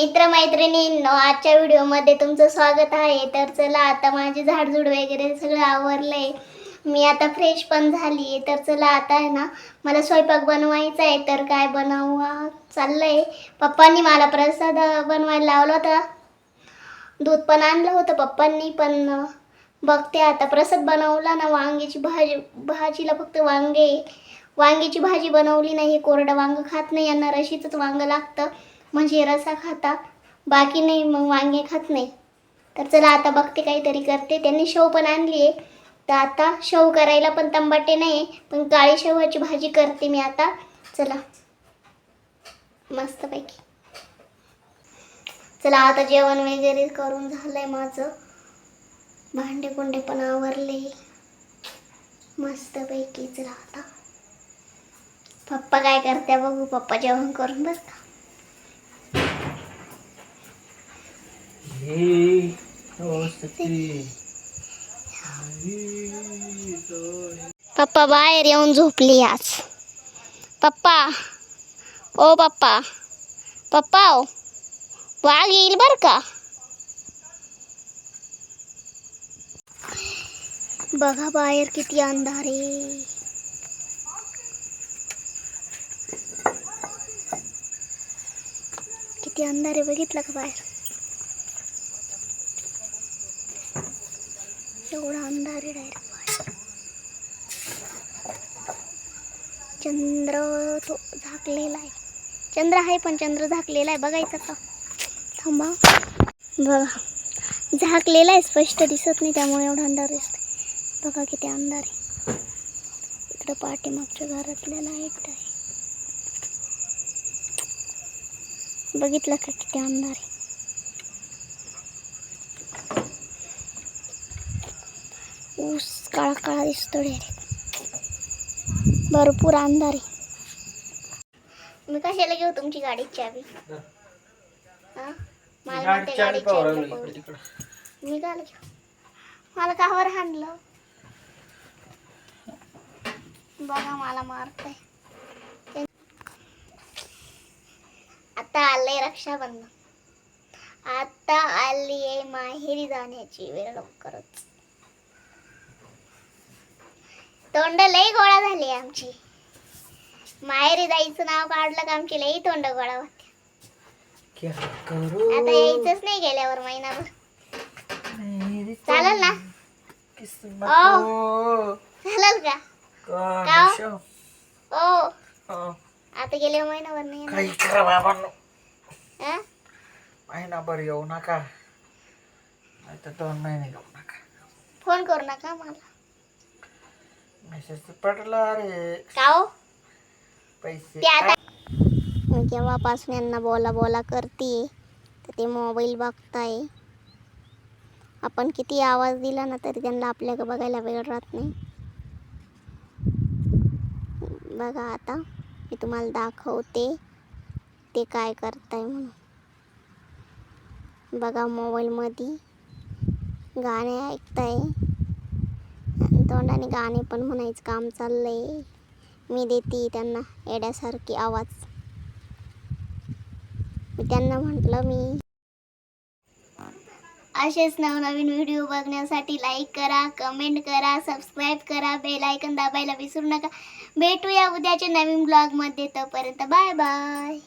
मित्रमैत्रिणींनो आजच्या व्हिडिओमध्ये तुमचं स्वागत आहे. तर चला आता माझे झाडझुड वगैरे सगळं आवरलंय. मी आता फ्रेश पण झाली आहे. तर चला आता आहे ना मला स्वयंपाक बनवायचा आहे. तर काय बनवा चाललंय? पप्पांनी मला प्रसाद बनवायला लावला होता. दूध पण आणलं होतं पप्पांनी पण बघते आता. प्रसाद बनवला ना वांग्याची भाजी भाजीला फक्त वांगे. वांग्याची भाजी बनवली नाही कोरडं वांग खात नाही यांना रशीचंच वांग लागतं. म्हणजे रसा खाता बाकी नाही मग वांगे खात नाही. तर चला आता बघते काहीतरी करते. त्यांनी शेव पण आणली आहे. तर आता शेव करायला पण तंबाटे नाही पण काळी शेवाची भाजी करते मी आता. चला. मस्तपैकी. चला आता जेवण वगैरे करून झालंय माझं. भांडे कुंडे पण आवरले. मस्तपैकी चला आता. पप्पा काय करते बघू पप्पा जेवण करून बसता हे पप्पा बाहेर येऊन झोपली आज. पप्पा. ओ पप्पा. पप्पा ओ. वाघ येईल बर का? बघा बाहेर किती अंधार आहे. किती अंधार आहे बघितलं का बाहेर? एवढा अंधार डायरेक्ट चंद्र तो झाकलेला आहे. चंद्र आहे पण चंद्र झाकलेला आहे. बघायचं का थांबा. बघा. झाकलेला आहे स्पष्ट दिसत नाही त्यामुळे एवढा अंधार दिसतोय. बघा किती अंधार आहे. इकडं पाठीमागच्या घरातल्या लाइट आहे. बघितलं का किती अंधार आहे? ऊस काळा काळा दिसतो डायरेक्ट भरपूर अंधार आहे. मी कशाला घेऊ तुमची गाडीची चावी? मला म्हणते चावी लपवली. मी घेऊ मला कावर हाणलं. बघा मला मारतय. आता आलंय रक्षाबंधन. आता आली आहे माहेरी जाण्याची वेळ लवकरच. तोंड लई गोळा झाली आमची. माहेरी जायचं नाव काढलं का आमची लई तोंड गोळा होते आता यायचंच नाही गेल्यावर महिनाभर. चालेल ना? किस्मत ओ. को चालेल का? शो? ओ. हो. आता गेल्या महिनाभर नाही येणार. काही करा बाबांनो हा? महिनाभर येऊ नका. नाही तर दोन महिने येऊ नका. फोन करू नका मला. मेसेज पडला रे का पैसे ते आता मी केव्हापासून यांना बोला बोला करते तर ते मोबाईल बघताय. आपण किती आवाज दिला ना तरी त्यांना आपल्याकडे बघायला वेळ राहत नाही. बघा आता मी तुम्हाला दाखवते ते काय करताय म्हणून. बघा मोबाईलमध्ये गाणे ऐकताय. तोंडाने गाणे पण म्हणायचं काम चाललंय. मी देते त्यांना येड्यासारखी आवाज. मी त्यांना म्हटलं मी. असेच नवनवीन व्हिडिओ बघण्यासाठी लाईक करा कमेंट करा सबस्क्राईब करा बेल आयकन दाबायला विसरू नका. भेटूया उद्याच्या नवीन ब्लॉगमध्ये तोपर्यंत बाय बाय